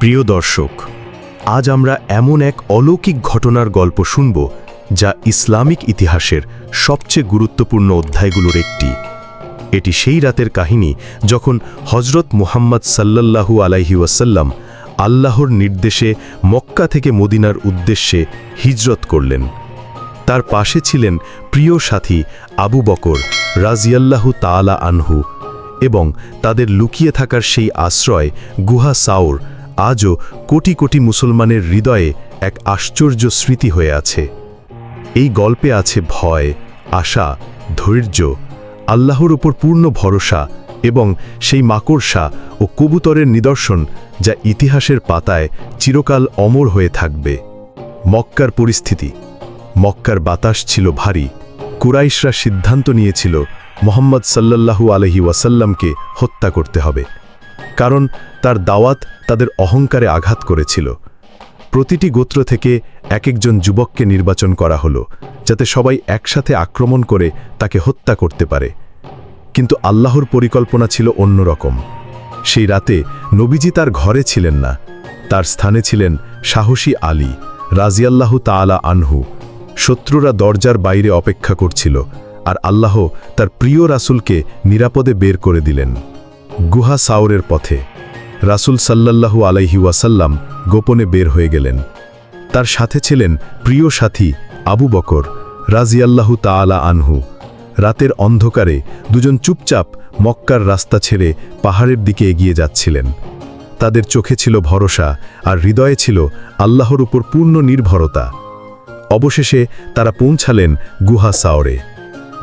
প্রিয় দর্শক, আজ আমরা এমন এক অলৌকিক ঘটনার গল্প শুনব যা ইসলামিক ইতিহাসের সবচেয়ে গুরুত্বপূর্ণ অধ্যায়গুলোর একটি। এটি সেই রাতের কাহিনী যখন হজরত মুহাম্মদ সাল্লাল্লাহু আলাইহি ওয়াসাল্লাম আল্লাহর নির্দেশে মক্কা থেকে মদিনার উদ্দেশ্যে হিজরত করলেন। তার পাশে ছিলেন প্রিয় সাথী আবু বকর রাজিয়াল্লাহু তাআলা আনহু এবং তাদের লুকিয়ে থাকার সেই আশ্রয় গুহা সাউর আজও কোটি কোটি মুসলমানের হৃদয়ে এক আশ্চর্য স্মৃতি হয়ে আছে। এই গল্পে আছে ভয়, আশা, ধৈর্য, আল্লাহর উপর পূর্ণ ভরসা এবং সেই মাকড়সা ও কবুতরের নিদর্শন যা ইতিহাসের পাতায় চিরকাল অমর হয়ে থাকবে। মক্কার পরিস্থিতি, মক্কার বাতাস ছিল ভারী, কুরাইশরা সিদ্ধান্ত নিয়েছিল, মোহাম্মদ সাল্লাল্লাহু আলহি ওয়াসাল্লামকে হত্যা করতে হবে। কারণ তার দাওয়াত তাদের অহংকারে আঘাত করেছিল। প্রতিটি গোত্র থেকে এক একজন যুবককে নির্বাচন করা হলো, যাতে সবাই একসাথে আক্রমণ করে তাকে হত্যা করতে পারে। কিন্তু আল্লাহর পরিকল্পনা ছিল অন্যরকম। সেই রাতে নবীজি তার ঘরে ছিলেন না। তার স্থানে ছিলেন সাহসী আলী রাজিয়াল্লাহু তাআলা আনহু। শত্রুরা দরজার বাইরে অপেক্ষা করছিল, আর আল্লাহ তার প্রিয় রাসুলকে নিরাপদে বের করে দিলেন। গুহা সাউরের পথে রাসূল সাল্লাল্লাহু আলাইহি ওয়াসাল্লাম গোপনে বের হয়ে গেলেন। তার সাথে ছিলেন প্রিয় সাথী আবু বকর রাজিয়াল্লাহু তাআলা আনহু। রাতের অন্ধকারে দুজন চুপচাপ মক্কার রাস্তা ছেড়ে পাহাড়ের দিকে এগিয়ে যাচ্ছিলেন। তাদের চোখে ছিল ভরসা আর হৃদয়ে ছিল আল্লাহর উপর পূর্ণ নির্ভরতা। অবশেষে তারা পৌঁছালেন গুহা সাওরে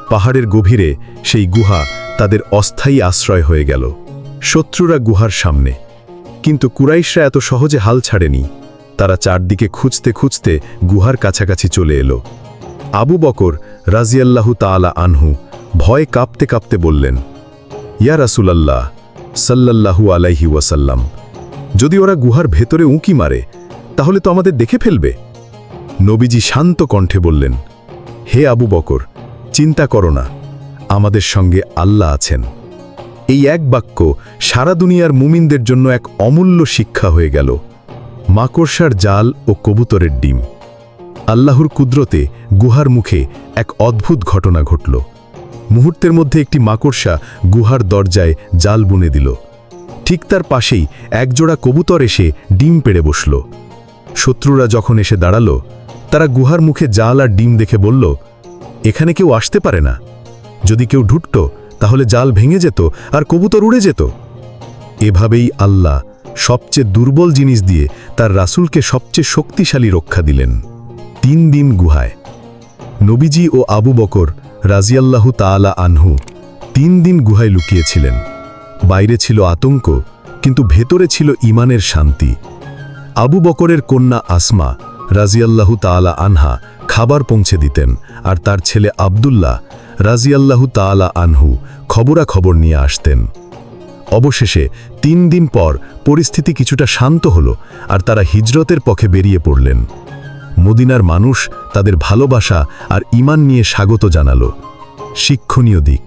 পাহাড়ের গভীরে সেই গুহা তাদের অস্থায়ী আশ্রয় হয়ে গেল। শত্রুরা গুহার সামনে। কিন্তু কুরাইশরা এত সহজে হাল ছাড়েনি। তারা চারদিকে খুঁজতে খুঁজতে গুহার কাছাকাছি চলে এলো। আবু বকর রাজিয়াল্লাহু তাআলা আনহু ভয় কাঁপতে কাঁপতে বললেন, ইয়া রাসুলাল্লাহ, সাল্লাল্লাহু আলাইহি ওয়াসাল্লাম, যদি ওরা গুহার ভেতরে উঁকি মারে, তাহলে তো আমাদের দেখে ফেলবে। নবীজি শান্ত কণ্ঠে বললেন, হে আবু বকর, চিন্তা করো না, আমাদের সঙ্গে আল্লাহ আছেন। এই এক বাক্য সারা দুনিয়ার মুমিনদের জন্য এক অমূল্য শিক্ষা হয়ে গেল। মাকড়সার জাল ও কবুতরের ডিম। আল্লাহর কুদরতে গুহার মুখে এক অদ্ভুত ঘটনা ঘটল। মুহূর্তের মধ্যে একটি মাকড়সা গুহার দরজায় জাল বুনে দিল। ঠিক তার পাশেই একজোড়া কবুতর এসে ডিম পেড়ে বসল। শত্রুরা যখন এসে দাঁড়াল, তারা গুহার মুখে জাল আর ডিম দেখে বলল, এখানে কেউ আসতে পারে না। যদি কেউ ঢুকত তাহলে জাল ভেঙে যেত আর কবুতর উড়ে যেত। এভাবেই আল্লাহ সবচেয়ে দুর্বল জিনিস দিয়ে তার রাসূলকে সবচেয়ে শক্তিশালী রক্ষা দিলেন। তিন দিন গুহায়। নবীজি ও আবু বকর রাজিয়াল্লাহু তাআলা আনহু তিন দিন গুহায় লুকিয়েছিলেন। বাইরে ছিল আতঙ্ক, কিন্তু ভেতরে ছিল ইমানের শান্তি। আবু বকরের কন্যা আসমা রাজিয়াল্লাহু তাআলা আনহা খাবার পৌঁছে দিতেন আর তার ছেলে আবদুল্লাহ রাজিয়াল্লাহু তাআলা আনহু খবরাখবর নিয়ে আসতেন। অবশেষে তিন দিন পর পরিস্থিতি কিছুটা শান্ত হল আর তারা হিজরতের পক্ষে বেরিয়ে পড়লেন। মদিনার মানুষ তাদের ভালোবাসা আর ইমান নিয়ে স্বাগত জানাল। শিক্ষণীয় দিক।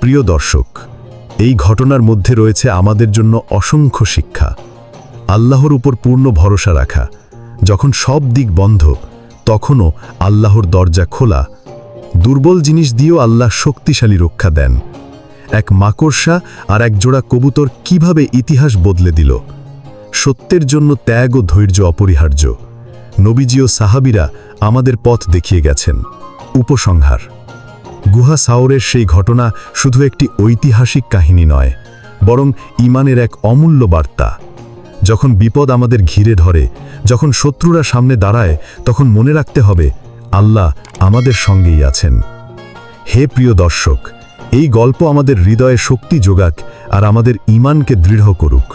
প্রিয় দর্শক, এই ঘটনার মধ্যে রয়েছে আমাদের জন্য অসংখ্য শিক্ষা। আল্লাহর উপর পূর্ণ ভরসা রাখা। যখন সব দিক বন্ধ, তখনও আল্লাহর দরজা খোলা দুর্বল জিনিস দিয়েও আল্লাহ শক্তিশালী রক্ষা দেন। এক মাকড়সা আর এক জোড়া কবুতর কীভাবে ইতিহাস বদলে দিল? সত্যের জন্য ত্যাগ ও ধৈর্য অপরিহার্য। নবীজি ও সাহাবিরা আমাদের পথ দেখিয়ে গেছেন। উপসংহার। গুহা সাওরের সেই ঘটনা শুধু একটি ঐতিহাসিক কাহিনী নয়, বরং ইমানের এক অমূল্য বার্তা। যখন বিপদ আমাদের ঘিরে ধরে, যখন শত্রুরা সামনে দাঁড়ায়, তখন মনে রাখতে হবে আল্লাহ আমাদের সঙ্গেই আছেন। হে প্রিয় দর্শক, এই গল্প আমাদের হৃদয়ে শক্তি যোগাক আর আমাদের ইমানকে দৃঢ় করুক।